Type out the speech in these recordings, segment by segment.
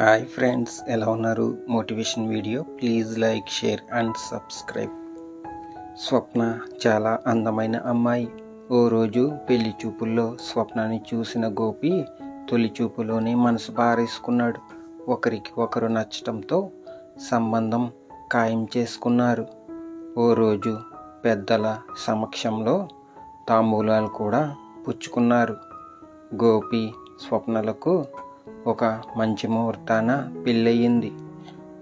Hi friends ఎలా ఉన్నారు? Motivation video. Please like share and subscribe. Swapna చాలా అందమైన అమ్మాయి. ఓ రోజు పెళ్ళి చూపుల్లో స్వప్నాన్ని చూసిన గోపి తొలి చూపులోనే మనసు పారేసుకున్నాడు ఒకరికి ఒకరు నచ్చటంతో సంబంధం ఖాయం చేసుకున్నారు. ఓ రోజు పెద్దల సమక్షంలో తాంబూలాలు కూడా పుచ్చుకున్నారు. గోపి స్వప్నలకు ఒక మంచి ముహూర్తాన పెళ్ళయింది.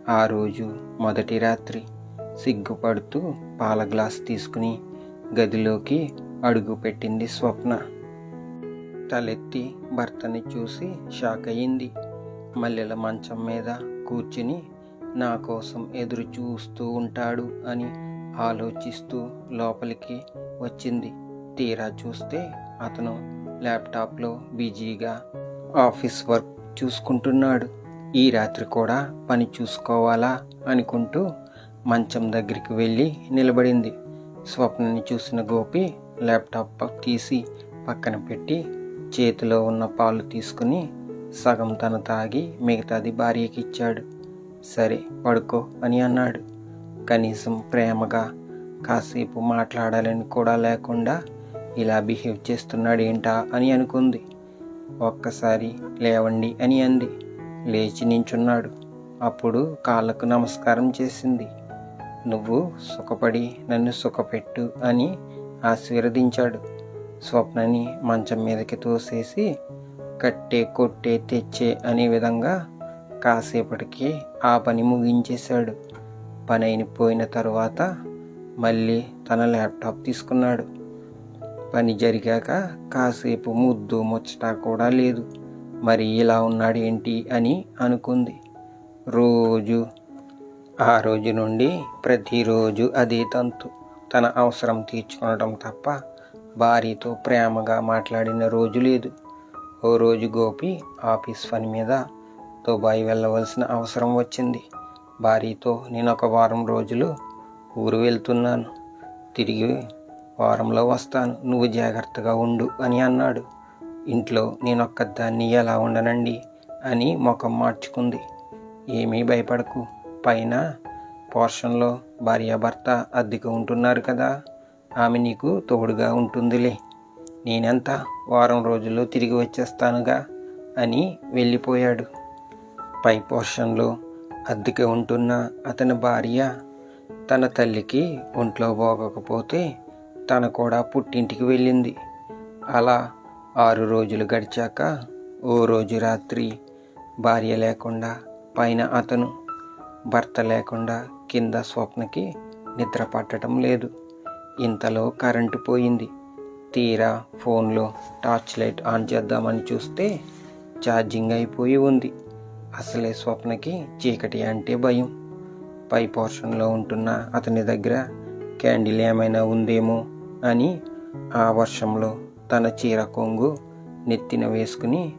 ఆ రోజు మొదటి రాత్రి సిగ్గుపడుతూ పాల గ్లాస్ తీసుకుని గదిలోకి అడుగు పెట్టింది స్వప్న. తలెత్తి భర్తని చూసి షాక్ అయింది మల్లెల మంచం మీద కూర్చుని నా కోసం ఎదురు చూస్తూ ఉంటాడు అని ఆలోచిస్తూ లోపలికి వచ్చింది. తీరా చూస్తే అతను ల్యాప్టాప్లో బిజీగా ఆఫీస్ వర్క్ చూసుకుంటున్నాడు. ఈ రాత్రి కూడా పని చూసుకోవాలా అనుకుంటూ మంచం దగ్గరికి వెళ్ళి నిలబడింది. స్వప్నని చూసిన గోపి ల్యాప్టాప్ తీసి పక్కన పెట్టి చేతిలో ఉన్న పాలు తీసుకుని సగం తను తాగి మిగతాది భార్యకి ఇచ్చాడు. సరే పడుకో అని అన్నాడు. కనీసం ప్రేమగా కాసేపు మాట్లాడాలని కూడా లేకుండా ఇలా బిహేవ్ చేస్తున్నాడు ఏంటా అని అనుకుంది. ఒక్కసారి లేవండి అని అంది. లేచి నించున్నాడు. అప్పుడు కాళ్ళకు నమస్కారం చేసింది. నువ్వు సుఖపడి నన్ను సుఖపెట్టు అని ఆశీర్వదించాడు. స్వప్నని మంచం మీదకి తోసేసి కట్టే కొట్టే తెచ్చే అనే విధంగా కాసేపటికి ఆ పని ముగించేశాడు. పని అయిపోయిన తరువాత మళ్ళీ తన ల్యాప్టాప్ తీసుకున్నాడు. పని జరిగాక కాసేపు ముద్దు ముచ్చట కూడా లేదు. మరి ఇలా ఉన్నాడు ఏంటి అని అనుకుంది. రోజు ఆ రోజు నుండి ప్రతిరోజు అదే తంతు. తన అవసరం తీర్చుకోవడం తప్ప భార్యతో ప్రేమగా మాట్లాడిన రోజు లేదు. ఓ రోజు గోపి ఆఫీస్ పని మీద దుబాయ్ వెళ్ళవలసిన అవసరం వచ్చింది. భార్యతో నేను ఒక వారం రోజులు ఊరు వెళ్తున్నాను. తిరిగి వారంలో వస్తాను. నువ్వు జాగ్రత్తగా ఉండు అని అన్నాడు. ఇంట్లో నేనొక్క దాన్ని ఎలా ఉండనండి? అని ముఖం మార్చుకుంది. ఏమీ భయపడకు. పైన పోర్షన్లో భార్యాభర్త అద్దెకు ఉంటున్నారు కదా. ఆమె నీకు తోడుగా ఉంటుందిలే. నేనెంత వారం రోజుల్లో తిరిగి వచ్చేస్తానుగా? అని వెళ్ళిపోయాడు. పై పోర్షన్లో అద్దెకి ఉంటున్న అతని భార్య తన తల్లికి ఒంట్లో పోగకపోతే తన కూడా పుట్టింటికి వెళ్ళింది. అలా ఆరు రోజులు గడిచాక ఓ రోజు రాత్రి భార్య లేకుండా పైన అతను భర్త లేకుండా కింద స్వప్నకి నిద్ర పట్టడం లేదు. ఇంతలో కరెంటు పోయింది. తీరా ఫోన్లో టార్చ్ లైట్ ఆన్ చేద్దామని చూస్తే ఛార్జింగ్ అయిపోయి ఉంది. అసలే స్వప్నకి చీకటి అంటే భయం. పై పోర్షన్లో ఉంటున్న అతని దగ్గర క్యాండిల్ ఏమైనా ఉందేమో అని ఆ వర్షంలో తన చీర కొంగు నెత్తిన వేసుకుని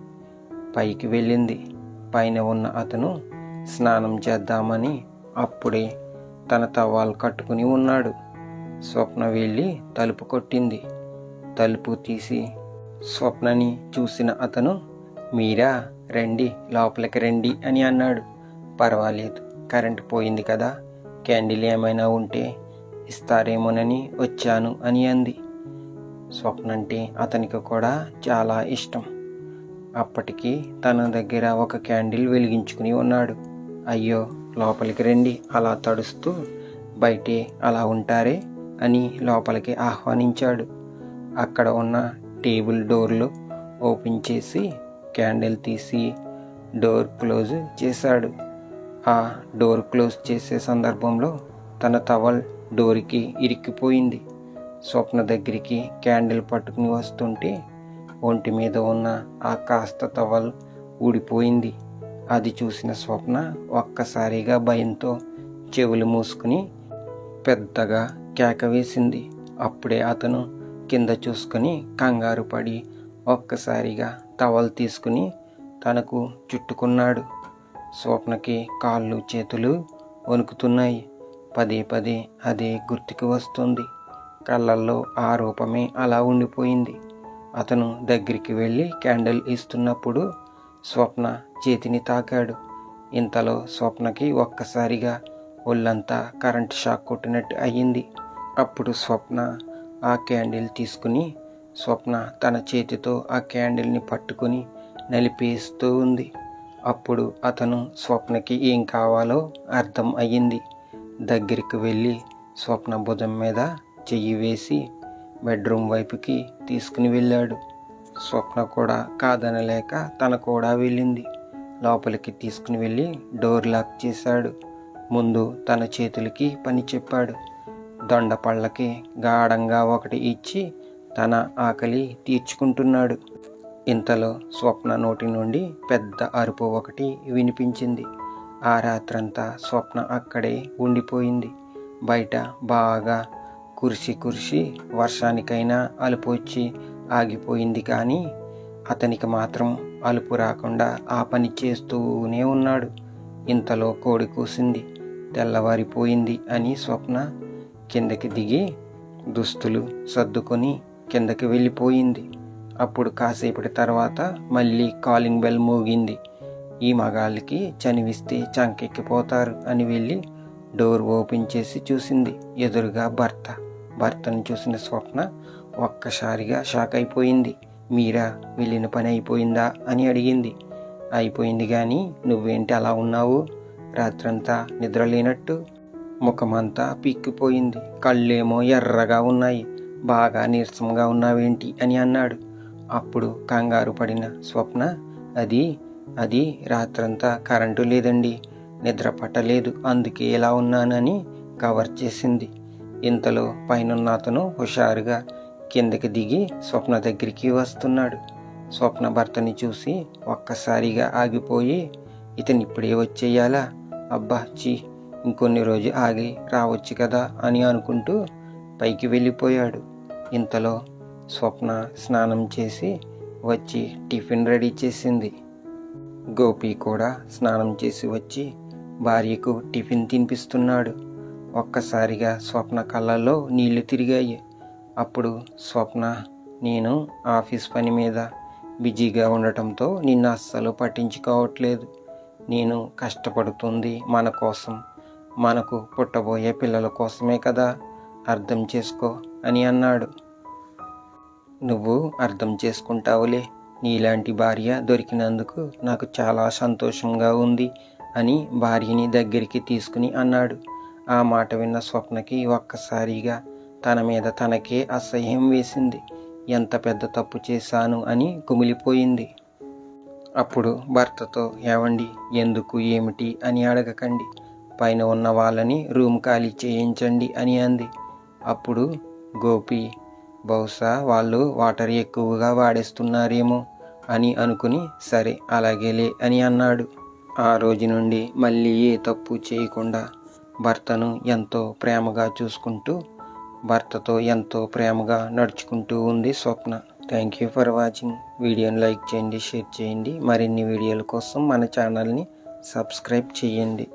పైకి వెళ్ళింది. పైన ఉన్న అతను స్నానం చేద్దామని అప్పుడే తన తవాలు కట్టుకుని ఉన్నాడు. స్వప్న వెళ్ళి తలుపు కొట్టింది. తలుపు తీసి స్వప్నని చూసిన అతను మీరా రండి లోపలికి రండి అని అన్నాడు. పర్వాలేదు కరెంట్ పోయింది కదా క్యాండిల్ ఏమైనా ఉంటే ఇస్తారేమోనని వచ్చాను అని అంది. స్వప్న అంటే అతనికి కూడా చాలా ఇష్టం. అప్పటికి తన దగ్గర ఒక క్యాండిల్ వెలిగించుకుని ఉన్నాడు. అయ్యో లోపలికి రండి అలా తడుస్తూ బయటే అలా ఉంటారే అని లోపలికి ఆహ్వానించాడు. అక్కడ ఉన్న టేబుల్ డోర్లు ఓపెన్ చేసి క్యాండిల్ తీసి డోర్ క్లోజ్ చేశాడు. ఆ డోర్ క్లోజ్ చేసే సందర్భంలో తన టవల్ డోర్కి ఇరిక్కిపోయింది స్వప్న దగ్గరికి క్యాండిల్ పట్టుకుని వస్తుంటే ఒంటి మీద ఉన్న ఆ కాస్త తవల్ ఊడిపోయింది. అది చూసిన స్వప్న ఒక్కసారిగా భయంతో చెవులు మూసుకుని పెద్దగా కేక వేసింది. అప్పుడే అతను కింద చూసుకొని కంగారు పడి ఒక్కసారిగా టవల్ తీసుకుని తనకు చుట్టుకున్నాడు. స్వప్నకి కాళ్ళు చేతులు వణుకుతున్నాయి. పదే పదే అదే గుర్తుకు వస్తుంది. కళ్ళల్లో ఆ రూపమే అలా ఉండిపోయింది. అతను దగ్గరికి వెళ్ళి క్యాండిల్ ఇస్తున్నప్పుడు స్వప్న చేతిని తాకాడు. ఇంతలో స్వప్నకి ఒక్కసారిగా ఒళ్ళంతా కరెంట్ షాక్ కొట్టినట్టు అయ్యింది. అప్పుడు స్వప్న ఆ క్యాండిల్ తీసుకుని స్వప్న తన చేతితో ఆ క్యాండిల్ని పట్టుకుని నలిపేస్తూ ఉంది. అప్పుడు అతను స్వప్నకి ఏం కావాలో అర్థం అయ్యింది. దగ్గరికి వెళ్ళి స్వప్న భుజం మీద చెయ్యి వేసి బెడ్రూమ్ వైపుకి తీసుకుని వెళ్ళాడు. స్వప్న కూడా కాదనలేక తన కూడా వెళ్ళింది. లోపలికి తీసుకుని వెళ్ళి డోర్ లాక్ చేశాడు. ముందు తన చేతులకి పని చెప్పాడు. దొండ పళ్ళకి గాఢంగా ఒకటి ఇచ్చి తన ఆకలి తీర్చుకుంటున్నాడు. ఇంతలో స్వప్న నోటి నుండి పెద్ద అరుపు ఒకటి వినిపించింది. ఆ రాత్రంతా స్వప్న అక్కడే ఉండిపోయింది. బయట బాగా కురిసి కురిసి వర్షానికైనా అలుపు వచ్చి ఆగిపోయింది కానీ అతనికి మాత్రం అలుపు రాకుండా ఆ పని చేస్తూనే ఉన్నాడు. ఇంతలో కోడి కూసింది. తెల్లవారిపోయింది అని స్వప్న కిందకి దిగి దుస్తులు సర్దుకొని కిందకి వెళ్ళిపోయింది. అప్పుడు కాసేపటి తర్వాత మళ్ళీ కాలింగ్ బెల్ మోగింది. ఈ మగాళ్ళకి చనివిస్తే చంకెక్కిపోతారు అని వెళ్ళి డోర్ ఓపెన్ చేసి చూసింది ఎదురుగా భర్త. భర్తను చూసిన స్వప్న ఒక్కసారిగా షాక్ అయిపోయింది. మీరా వెళ్ళిన పని అయిపోయిందా అని అడిగింది. అయిపోయింది కానీ నువ్వేంటి అలా ఉన్నావు? రాత్రంతా నిద్ర లేనట్టు ముఖమంతా పిక్కిపోయింది. కళ్ళేమో ఎర్రగా ఉన్నాయి. బాగా నీరసంగా ఉన్నావేంటి అని అన్నాడు. అప్పుడు కంగారు పడిన స్వప్న అది అది రాత్రంతా కరెంటు లేదండి నిద్ర పట్టలేదు అందుకే ఇలా ఉన్నానని కవర్ చేసింది. ఇంతలో పైనున్న అతను హుషారుగా కిందకి దిగి స్వప్న దగ్గరికి వస్తున్నాడు. స్వప్న భర్తని చూసి ఒక్కసారిగా ఆగిపోయి ఇతను ఇప్పుడే వచ్చేయాలా? అబ్బా చీ ఇంకొన్ని రోజు ఆగి రావచ్చు కదా అని అనుకుంటూ పైకి వెళ్ళిపోయాడు. ఇంతలో స్వప్న స్నానం చేసి వచ్చి టిఫిన్ రెడీ చేసింది. గోపి కూడా స్నానం చేసి వచ్చి భార్యకు టిఫిన్ తినిపిస్తున్నాడు. ఒక్కసారిగా స్వప్న కళ్ళల్లో నీళ్ళు తిరిగాయి. అప్పుడు స్వప్న నేను ఆఫీస్ పని మీద బిజీగా ఉండటంతో నిన్ను అస్సలు పట్టించుకోవట్లేదు. నేను కష్టపడుతుంది మన కోసం. మనకు పుట్టబోయే పిల్లల కోసమే కదా అర్థం చేసుకో అని అన్నాడు. నువ్వు అర్థం చేసుకుంటావులే. నీలాంటి భార్య దొరికినందుకు నాకు చాలా సంతోషంగా ఉంది అని భార్యని దగ్గరికి తీసుకుని అన్నాడు. ఆ మాట విన్న స్వప్నకి ఒక్కసారిగా తన మీద తనకే అసహ్యం వేసింది. ఎంత పెద్ద తప్పు చేశాను అని కుమిలిపోయింది. అప్పుడు భర్తతో ఏవండి ఎందుకు ఏమిటి? అని అడగకండి. పైన ఉన్న వాళ్ళని రూమ్ ఖాళీ చేయించండి అని అంది. అప్పుడు గోపి బహుశా వాళ్ళు వాటర్ ఎక్కువగా వాడేస్తున్నారేమో అని అనుకుని సరే అలాగేలే అని అన్నాడు. ఆ రోజు నుండి మళ్ళీ ఏ తప్పు చేయకుండా భర్తను ఎంతో ప్రేమగా చూసుకుంటూ భర్తతో ఎంతో ప్రేమగా నడుచుకుంటూ ఉంది Swapna. Thank you for watching వీడియోని లైక్ చేయండి షేర్ చేయండి. మరిన్ని వీడియోల కోసం మన ఛానల్ని సబ్స్క్రైబ్ చేయండి.